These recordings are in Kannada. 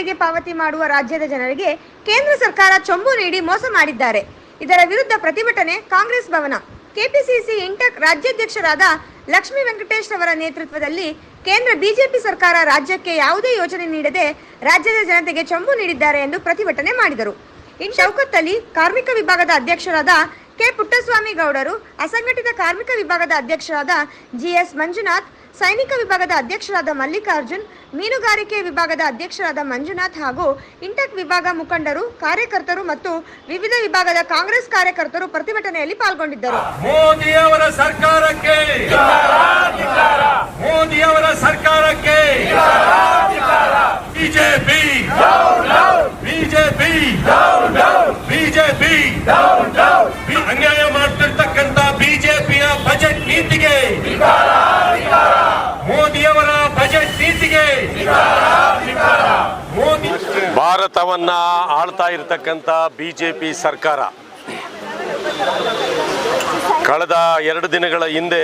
ತೆರಿಗೆ ಪಾವತಿ ಮಾಡುವ ರಾಜ್ಯದ ಜನರಿಗೆ ಕೇಂದ್ರ ಸರ್ಕಾರ ಚೊಂಬು ನೀಡಿ ಮೋಸ ಮಾಡಿದ್ದಾರೆ. ಇದರ ವಿರುದ್ಧ ಪ್ರತಿಭಟನೆ ಕಾಂಗ್ರೆಸ್ ಭವನ. ಕೆಪಿಸಿಸಿ ಇಂಟಕ್ ರಾಜ್ಯಾಧ್ಯಕ್ಷರಾದ ಲಕ್ಷ್ಮೀ ವೆಂಕಟೇಶ್ ಅವರ ನೇತೃತ್ವದಲ್ಲಿ ಕೇಂದ್ರ ಬಿಜೆಪಿ ಸರ್ಕಾರ ರಾಜ್ಯಕ್ಕೆ ಯಾವುದೇ ಯೋಜನೆ ನೀಡದೆ ರಾಜ್ಯದ ಜನತೆಗೆ ಚೊಂಬು ನೀಡಿದ್ದಾರೆ ಎಂದು ಪ್ರತಿಭಟನೆ ಮಾಡಿದರು. ಇನ್ ಚೌಕತ್ತಲ್ಲಿ ಕಾರ್ಮಿಕ ವಿಭಾಗದ ಅಧ್ಯಕ್ಷರಾದ ಕೆ ಪುಟ್ಟಸ್ವಾಮಿ ಗೌಡರು, ಅಸಂಘಟಿತ ಕಾರ್ಮಿಕ ವಿಭಾಗದ ಅಧ್ಯಕ್ಷರಾದ ಜಿಎಸ್ ಮಂಜುನಾಥ್ ಸೈನಿಕ ವಿಭಾಗದ ಅಧ್ಯಕ್ಷರಾದ ಮಲ್ಲಿಕಾರ್ಜುನ್, ಮೀನುಗಾರಿಕೆ ವಿಭಾಗದ ಅಧ್ಯಕ್ಷರಾದ ಮಂಜುನಾಥ್ ಹಾಗೂ ಇಂಟೆಕ್ ವಿಭಾಗ ಮುಖಂಡರು, ಕಾರ್ಯಕರ್ತರು ಮತ್ತು ವಿವಿಧ ವಿಭಾಗದ ಕಾಂಗ್ರೆಸ್ ಕಾರ್ಯಕರ್ತರು ಪ್ರತಿಭಟನೆಯಲ್ಲಿ ಪಾಲ್ಗೊಂಡಿದ್ದರು ಮೋದಿಯವರ ಸರ್ಕಾರಕ್ಕೆ ಮೋದಿಯವರ ಸರ್ಕಾರಕ್ಕೆ ಬಿಜೆಪಿ ಬಿಜೆಪಿ ಬಿಜೆಪಿ ಅನ್ಯಾಯ ಮಾಡ್ತಿರ್ತಕ್ಕಂತ ಬಿಜೆಪಿಯ ಬಜೆಟ್ ನೀತಿಗೆ ಮೋದಿಯವರ ಬಜೆಟ್ ನೀತಿಗೆ ಮೋದಿ ಭಾರತವನ್ನ ಆಳ್ತಾ ಇರತಕ್ಕಂಥ ಬಿ ಜೆ ಪಿ ಸರ್ಕಾರ. ಕಳೆದ ಎರಡು ದಿನಗಳ ಹಿಂದೆ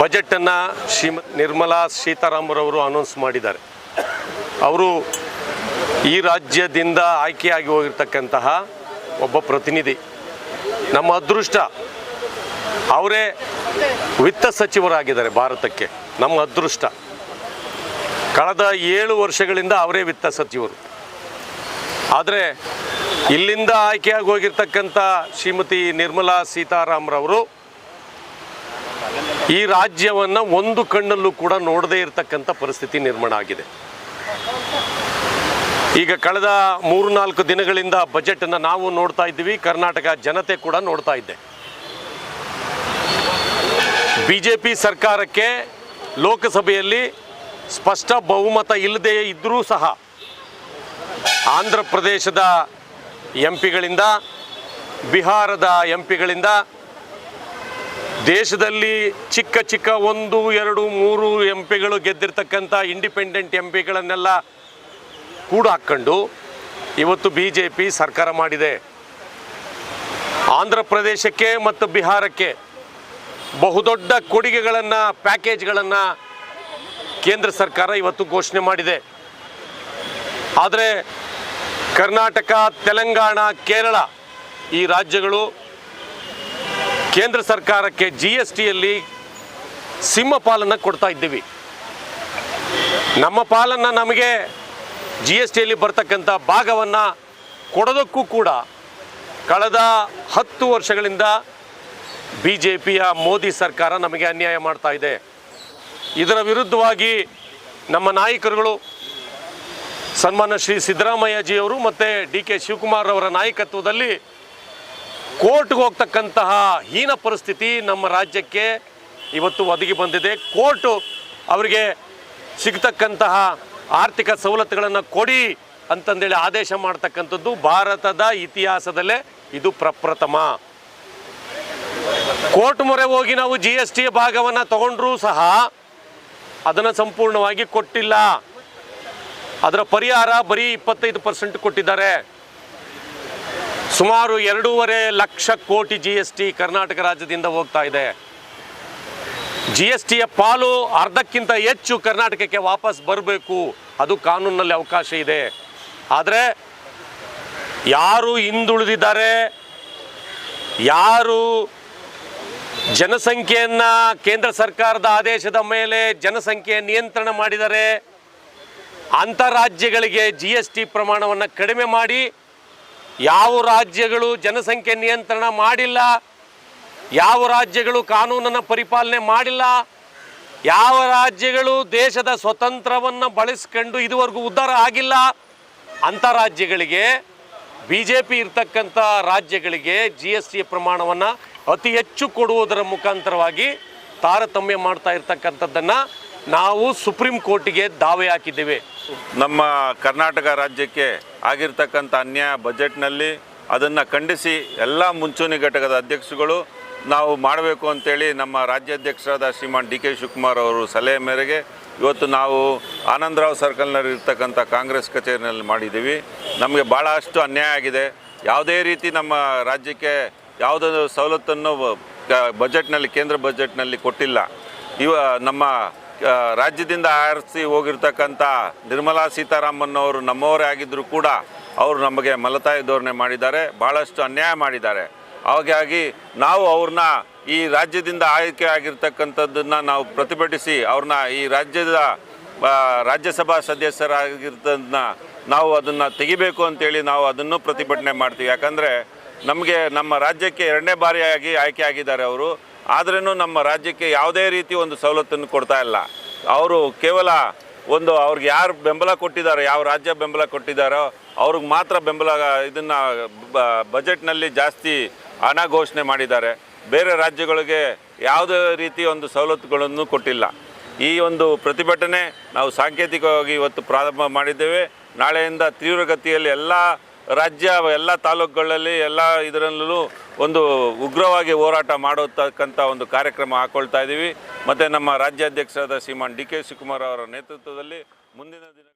ಬಜೆಟನ್ನು ಶ್ರೀಮ ನಿರ್ಮಲಾ ಸೀತಾರಾಮರವರು ಅನೌನ್ಸ್ ಮಾಡಿದ್ದಾರೆ. ಅವರು ಈ ರಾಜ್ಯದಿಂದ ಆಯ್ಕೆಯಾಗಿ ಹೋಗಿರ್ತಕ್ಕಂತಹ ಒಬ್ಬ ಪ್ರತಿನಿಧಿ. ನಮ್ಮ ಅದೃಷ್ಟ, ಅವರೇ ವಿತ್ತ ಸಚಿವರಾಗಿದ್ದಾರೆ ಭಾರತಕ್ಕೆ. ನಮ್ಮ ಅದೃಷ್ಟ. ಕಳೆದ ಏಳು ವರ್ಷಗಳಿಂದ ಅವರೇ ವಿತ್ತ ಸಚಿವರು. ಆದರೆ ಇಲ್ಲಿಂದ ಆಯ್ಕೆಯಾಗಿ ಹೋಗಿರ್ತಕ್ಕಂಥ ಶ್ರೀಮತಿ ನಿರ್ಮಲಾ ಸೀತಾರಾಮ್ರವರು ಈ ರಾಜ್ಯವನ್ನು ಒಂದು ಕಣ್ಣಲ್ಲೂ ಕೂಡ ನೋಡದೇ ಇರತಕ್ಕಂಥ ಪರಿಸ್ಥಿತಿ ನಿರ್ಮಾಣ ಆಗಿದೆ. ಈಗ ಕಳೆದ ಮೂರು ನಾಲ್ಕು ದಿನಗಳಿಂದ ಬಜೆಟನ್ನು ನಾವು ನೋಡ್ತಾ ಇದ್ದೀವಿ, ಕರ್ನಾಟಕ ಜನತೆ ಕೂಡ ನೋಡ್ತಾ ಇದ್ದೆ ಬಿ ಸರ್ಕಾರಕ್ಕೆ ಲೋಕಸಭೆಯಲ್ಲಿ ಸ್ಪಷ್ಟ ಬಹುಮತ ಇಲ್ಲದೆ ಇದ್ದರೂ ಸಹ ಆಂಧ್ರ ಪ್ರದೇಶದ ಎಂ ಪಿಗಳಿಂದ ಬಿಹಾರದ ಎಂ ಪಿಗಳಿಂದ ದೇಶದಲ್ಲಿ ಚಿಕ್ಕ ಚಿಕ್ಕ ಒಂದು, ಎರಡು, ಮೂರು ಎಂ ಪಿಗಳು ಗೆದ್ದಿರ್ತಕ್ಕಂಥ ಇಂಡಿಪೆಂಡೆಂಟ್ ಎಂ ಪಿಗಳನ್ನೆಲ್ಲ ಕೂಡ ಹಾಕ್ಕೊಂಡು ಇವತ್ತು ಬಿ ಜೆ ಪಿ ಸರ್ಕಾರ ಮಾಡಿದೆ. ಆಂಧ್ರ ಪ್ರದೇಶಕ್ಕೆ ಮತ್ತು ಬಿಹಾರಕ್ಕೆ ಬಹುದೊಡ್ಡ ಕೊಡುಗೆಗಳನ್ನು, ಪ್ಯಾಕೇಜ್ಗಳನ್ನು ಕೇಂದ್ರ ಸರ್ಕಾರ ಇವತ್ತು ಘೋಷಣೆ ಮಾಡಿದೆ. ಆದರೆ ಕರ್ನಾಟಕ, ತೆಲಂಗಾಣ, ಕೇರಳ ಈ ರಾಜ್ಯಗಳು ಕೇಂದ್ರ ಸರ್ಕಾರಕ್ಕೆ ಜಿ ಎಸ್ ಟಿಯಲ್ಲಿ ಸಿಂಹ ಪಾಲನ್ನು ಕೊಡ್ತಾ ಇದ್ದೀವಿ. ನಮ್ಮ ಪಾಲನ್ನು ನಮಗೆ ಜಿ ಎಸ್ ಟಿಯಲ್ಲಿ ಬರ್ತಕ್ಕಂಥ ಭಾಗವನ್ನು ಕೊಡೋದಕ್ಕೂ ಕೂಡ ಕಳೆದ ಹತ್ತು ವರ್ಷಗಳಿಂದ ಬಿ ಜೆ ಮೋದಿ ಸರ್ಕಾರ ನಮಗೆ ಅನ್ಯಾಯ ಮಾಡ್ತಾ ಇದೆ. ಇದರ ವಿರುದ್ಧವಾಗಿ ನಮ್ಮ ನಾಯಕರುಗಳು ಸನ್ಮಾನ್ಯ ಶ್ರೀ ಸಿದ್ದರಾಮಯ್ಯಜಿಯವರು ಮತ್ತು ಡಿ ಕೆ ಶಿವಕುಮಾರ್ ಅವರ ನಾಯಕತ್ವದಲ್ಲಿ ಕೋರ್ಟ್ಗೆ ಹೋಗ್ತಕ್ಕಂತಹ ಹೀನ ಪರಿಸ್ಥಿತಿ ನಮ್ಮ ರಾಜ್ಯಕ್ಕೆ ಇವತ್ತು ಒದಗಿ ಬಂದಿದೆ. ಕೋರ್ಟು ಅವರಿಗೆ ಸಿಗ್ತಕ್ಕಂತಹ ಆರ್ಥಿಕ ಸವಲತ್ತುಗಳನ್ನು ಕೊಡಿ ಅಂತಂದೇಳಿ ಆದೇಶ ಮಾಡ್ತಕ್ಕಂಥದ್ದು ಭಾರತದ ಇತಿಹಾಸದಲ್ಲೇ ಇದು ಪ್ರಪ್ರಥಮ. ಕೋರ್ಟ್ ಮೊರೆ ಹೋಗಿ ನಾವು ಜಿ ಎಸ್ ಟಿ ಭಾಗವನ್ನು ತಗೊಂಡ್ರೂ ಸಹ ಅದನ್ನು ಸಂಪೂರ್ಣವಾಗಿ ಕೊಟ್ಟಿಲ್ಲ. ಅದರ ಪರಿಹಾರ ಬರೀ ಇಪ್ಪತ್ತೈದು ಪರ್ಸೆಂಟ್ ಕೊಟ್ಟಿದ್ದಾರೆ. ಸುಮಾರು ಎರಡೂವರೆ ಲಕ್ಷ ಕೋಟಿ ಜಿ ಎಸ್ ಟಿ ಕರ್ನಾಟಕ ರಾಜ್ಯದಿಂದ ಹೋಗ್ತಾ ಇದೆ. ಜಿ ಎಸ್ ಟಿಯ ಪಾಲು ಅರ್ಧಕ್ಕಿಂತ ಹೆಚ್ಚು ಕರ್ನಾಟಕಕ್ಕೆ ವಾಪಸ್ ಬರಬೇಕು. ಅದು ಕಾನೂನಲ್ಲಿ ಅವಕಾಶ ಇದೆ. ಆದರೆ ಯಾರು ಹಿಂದುಳಿದಿದ್ದಾರೆ? ಯಾರು ಜನಸಂಖ್ಯೆಯನ್ನ ಕೇಂದ್ರ ಸರ್ಕಾರದ ಆದೇಶದ ಮೇಲೆ ಜನಸಂಖ್ಯೆ ನಿಯಂತ್ರಣ ಮಾಡಿದರೆ ರಾಜ್ಯಗಳಿಗೆ ಜಿ ಎಸ್ ಟಿ ಪ್ರಮಾಣವನ್ನು ಕಡಿಮೆ ಮಾಡಿ, ಯಾವ ರಾಜ್ಯಗಳು ಜನಸಂಖ್ಯೆ ನಿಯಂತ್ರಣ ಮಾಡಿಲ್ಲ, ಯಾವ ರಾಜ್ಯಗಳು ಕಾನೂನನ್ನು ಪರಿಪಾಲನೆ ಮಾಡಿಲ್ಲ, ಯಾವ ರಾಜ್ಯಗಳು ದೇಶದ ಸ್ವತಂತ್ರವನ್ನು ಬಳಸ್ಕೊಂಡು ಇದುವರೆಗೂ ಉದ್ಧಾರ ಆಗಿಲ್ಲ ಅಂಥ ರಾಜ್ಯಗಳಿಗೆ ಬಿ ಜೆ ಪಿ ಇರ್ತಕ್ಕಂಥ ರಾಜ್ಯಗಳಿಗೆ ಜಿ ಎಸ್ ಟಿ ಪ್ರಮಾಣವನ್ನು ಅತಿ ಹೆಚ್ಚು ಕೊಡುವುದರ ಮುಖಾಂತರವಾಗಿ ತಾರತಮ್ಯ ಮಾಡ್ತಾ ಇರ್ತಕ್ಕಂಥದ್ದನ್ನು ನಾವು ಸುಪ್ರೀಂ ಕೋರ್ಟಿಗೆ ದಾವೆ ಹಾಕಿದ್ದೇವೆ. ನಮ್ಮ ಕರ್ನಾಟಕ ರಾಜ್ಯಕ್ಕೆ ಆಗಿರ್ತಕ್ಕಂಥ ಅನ್ಯಾಯ ಬಜೆಟ್ನಲ್ಲಿ ಅದನ್ನು ಖಂಡಿಸಿ ಎಲ್ಲ ಮುಂಚೂಣಿ ಘಟಕದ ಅಧ್ಯಕ್ಷಗಳು ನಾವು ಮಾಡಬೇಕು ಅಂತೇಳಿ ನಮ್ಮ ರಾಜ್ಯಾಧ್ಯಕ್ಷರಾದ ಶ್ರೀಮಾನ್ ಡಿ ಕೆ ಶಿವಕುಮಾರ್ ಅವರು ಸಲಹೆ ಮೇರೆಗೆ ಇವತ್ತು ನಾವು ಆನಂದರಾವ್ ಸರ್ಕಲ್ನಲ್ಲಿ ಇರ್ತಕ್ಕಂಥ ಕಾಂಗ್ರೆಸ್ ಕಚೇರಿನಲ್ಲಿ ಮಾಡಿದ್ದೀವಿ. ನಮಗೆ ಭಾಳಷ್ಟು ಅನ್ಯಾಯ ಆಗಿದೆ. ಯಾವುದೇ ರೀತಿ ನಮ್ಮ ರಾಜ್ಯಕ್ಕೆ ಯಾವುದೊಂದು ಸವಲತ್ತನ್ನು ಬಜೆಟ್ನಲ್ಲಿ, ಕೇಂದ್ರ ಬಜೆಟ್ನಲ್ಲಿ ಕೊಟ್ಟಿಲ್ಲ. ಇವ ನಮ್ಮ ರಾಜ್ಯದಿಂದ ಆರಿಸಿ ಹೋಗಿರ್ತಕ್ಕಂಥ ನಿರ್ಮಲಾ ಸೀತಾರಾಮನ್ ಅವರು ನಮ್ಮವರೇ ಆಗಿದ್ದರೂ ಕೂಡ ಅವರು ನಮಗೆ ಮಲತಾಯಿ ಧೋರಣೆ ಮಾಡಿದ್ದಾರೆ ಭಾಳಷ್ಟು ಅನ್ಯಾಯ ಮಾಡಿದ್ದಾರೆ. ಹಾಗಾಗಿ ನಾವು ಅವ್ರನ್ನ ಈ ರಾಜ್ಯದಿಂದ ಆಯ್ಕೆ ಆಗಿರ್ತಕ್ಕಂಥದ್ದನ್ನು ನಾವು ಪ್ರತಿಭಟಿಸಿ ಅವ್ರನ್ನ ಈ ರಾಜ್ಯದ ರಾಜ್ಯಸಭಾ ಸದಸ್ಯರಾಗಿರ್ತದನ್ನ ನಾವು ಅದನ್ನು ತೆಗಿಬೇಕು ಅಂತೇಳಿ ನಾವು ಅದನ್ನು ಪ್ರತಿಭಟನೆ ಮಾಡ್ತೀವಿ. ಯಾಕಂದರೆ ನಮಗೆ ನಮ್ಮ ರಾಜ್ಯಕ್ಕೆ ಎರಡನೇ ಬಾರಿಯಾಗಿ ಆಯ್ಕೆ ಆಗಿದ್ದಾರೆ ಅವರು. ಆದ್ರೂ ನಮ್ಮ ರಾಜ್ಯಕ್ಕೆ ಯಾವುದೇ ರೀತಿ ಒಂದು ಸವಲತ್ತನ್ನು ಕೊಡ್ತಾ ಇಲ್ಲ. ಅವರು ಕೇವಲ ಒಂದು ಅವ್ರಿಗೆ ಯಾರು ಬೆಂಬಲ ಕೊಟ್ಟಿದ್ದಾರೋ ಯಾವ ರಾಜ್ಯ ಬೆಂಬಲ ಕೊಟ್ಟಿದ್ದಾರೋ ಅವ್ರಿಗೆ ಮಾತ್ರ ಬೆಂಬಲ ಇದನ್ನು ಬಜೆಟ್ನಲ್ಲಿ ಜಾಸ್ತಿ ಹಣ ಘೋಷಣೆ ಮಾಡಿದ್ದಾರೆ. ಬೇರೆ ರಾಜ್ಯಗಳಿಗೆ ಯಾವುದೇ ರೀತಿ ಒಂದು ಸವಲತ್ತುಗಳನ್ನು ಕೊಟ್ಟಿಲ್ಲ. ಈ ಒಂದು ಪ್ರತಿಭಟನೆ ನಾವು ಸಾಂಕೇತಿಕವಾಗಿ ಇವತ್ತು ಪ್ರಾರಂಭ ಮಾಡಿದ್ದೇವೆ. ನಾಳೆಯಿಂದ ತೀವ್ರಗತಿಯಲ್ಲಿ ಎಲ್ಲ ರಾಜ್ಯ ಎಲ್ಲ ತಾಲೂಕುಗಳಲ್ಲಿ ಎಲ್ಲ ಇದರಲ್ಲೂ ಒಂದು ಉಗ್ರವಾಗಿ ಹೋರಾಟ ಮಾಡತಕ್ಕಂಥ ಒಂದು ಕಾರ್ಯಕ್ರಮ ಹಾಕ್ಕೊಳ್ತಾ ಇದ್ದೀವಿ. ಮತ್ತು ನಮ್ಮ ರಾಜ್ಯಾಧ್ಯಕ್ಷರಾದ ಶ್ರೀಮಾನ್ ಡಿ ಕೆ ಶಿವಕುಮಾರ್ ಅವರ ನೇತೃತ್ವದಲ್ಲಿ ಮುಂದಿನ ದಿನ